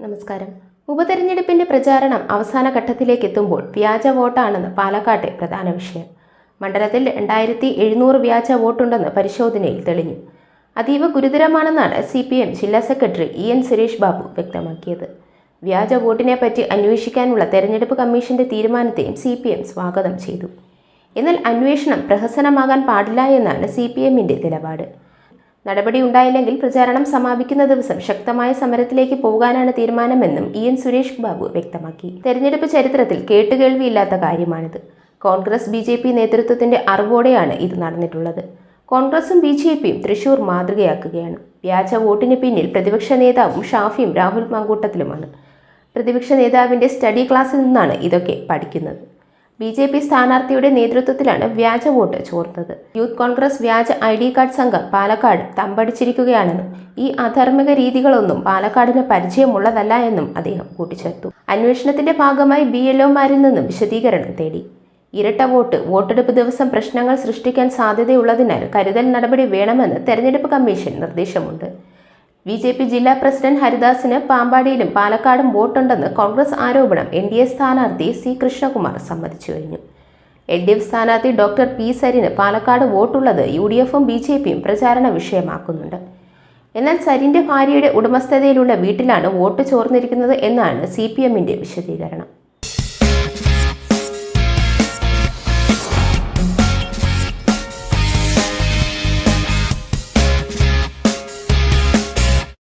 നമസ്കാരം. ഉപതെരഞ്ഞെടുപ്പിന്റെ പ്രചാരണം അവസാന ഘട്ടത്തിലേക്ക് എത്തുമ്പോൾ വ്യാജ വോട്ടാണെന്ന് പാലക്കാട്ടെ പ്രധാന വിഷയം. മണ്ഡലത്തിൽ രണ്ടായിരത്തി എഴുന്നൂറ് വ്യാജ വോട്ടുണ്ടെന്ന് പരിശോധനയിൽ തെളിഞ്ഞു. അതീവ ഗുരുതരമാണെന്നാണ് സി പി എം ജില്ലാ secretary E N Suresh Babu വ്യക്തമാക്കിയത്. വ്യാജ വോട്ടിനെ പറ്റി അന്വേഷിക്കാനുള്ള തെരഞ്ഞെടുപ്പ് കമ്മീഷന്റെ തീരുമാനത്തെയും സി പി എം സ്വാഗതം ചെയ്തു. എന്നാൽ അന്വേഷണം പ്രഹസനമാകാൻ പാടില്ല എന്നാണ് സി പി എമ്മിന്റെ നിലപാട്. നടപടി ഉണ്ടായില്ലെങ്കിൽ പ്രചാരണം സമാപിക്കുന്ന ദിവസം ശക്തമായ സമരത്തിലേക്ക് പോകാനാണ് തീരുമാനമെന്നും ഇ എൻ സുരേഷ് ബാബു വ്യക്തമാക്കി. തെരഞ്ഞെടുപ്പ് ചരിത്രത്തിൽ കേട്ടുകേൾവിയില്ലാത്ത കാര്യമാണിത്. കോൺഗ്രസ് ബി ജെ പി നേതൃത്വത്തിന്റെ അറിവോടെയാണ് ഇത് നടന്നിട്ടുള്ളത്. കോൺഗ്രസും ബി ജെ പിയും തൃശൂർ മാതൃകയാക്കുകയാണ്. വ്യാജ വോട്ടിന് പിന്നിൽ പ്രതിപക്ഷ നേതാവും ഷാഫിയും രാഹുൽ മാങ്കൂട്ടത്തിലുമാണ്. പ്രതിപക്ഷ നേതാവിന്റെ സ്റ്റഡി ക്ലാസ്സിൽ നിന്നാണ് ഇതൊക്കെ പഠിക്കുന്നത്. ബി ജെ പി സ്ഥാനാർത്ഥിയുടെ നേതൃത്വത്തിലാണ് വ്യാജ വോട്ട് ചോർന്നത്. യൂത്ത് കോൺഗ്രസ് വ്യാജ ഐ ഡി കാർഡ് സംഘം പാലക്കാട് തമ്പടിച്ചിരിക്കുകയാണെന്നും ഈ അധാർമിക രീതികളൊന്നും പാലക്കാടിന് പരിചയമുള്ളതല്ല എന്നും അദ്ദേഹം കൂട്ടിച്ചേർത്തു. അന്വേഷണത്തിന്റെ ഭാഗമായി ബി എൽഒമാരിൽ നിന്നും വിശദീകരണം തേടി. ഇരട്ട വോട്ട് വോട്ടെടുപ്പ് ദിവസം പ്രശ്നങ്ങൾ സൃഷ്ടിക്കാൻ സാധ്യതയുള്ളതിനാൽ കരുതൽ നടപടി വേണമെന്ന് തെരഞ്ഞെടുപ്പ് കമ്മീഷൻ നിർദ്ദേശമുണ്ട്. ബി ജെ പി ജില്ലാ പ്രസിഡന്റ് ഹരിദാസിന് പാമ്പാടിയിലും പാലക്കാടും വോട്ടുണ്ടെന്ന് കോൺഗ്രസ് ആരോപണം എൻ ഡി എ സ്ഥാനാർത്ഥി സി കൃഷ്ണകുമാർ സമ്മതിച്ചു കഴിഞ്ഞു. എൽ ഡി എഫ് സ്ഥാനാർത്ഥി ഡോക്ടർ പി സരിന് പാലക്കാട് വോട്ടുള്ളത് യു ഡി എഫും ബി ജെ പിയും പ്രചാരണ വിഷയമാക്കുന്നുണ്ട്. എന്നാൽ സരിന്റെ ഭാര്യയുടെ ഉടമസ്ഥതയിലുള്ള വീട്ടിലാണ് വോട്ട് ചോർന്നിരിക്കുന്നത് എന്നാണ് സി പി എമ്മിന്റെ വിശദീകരണം.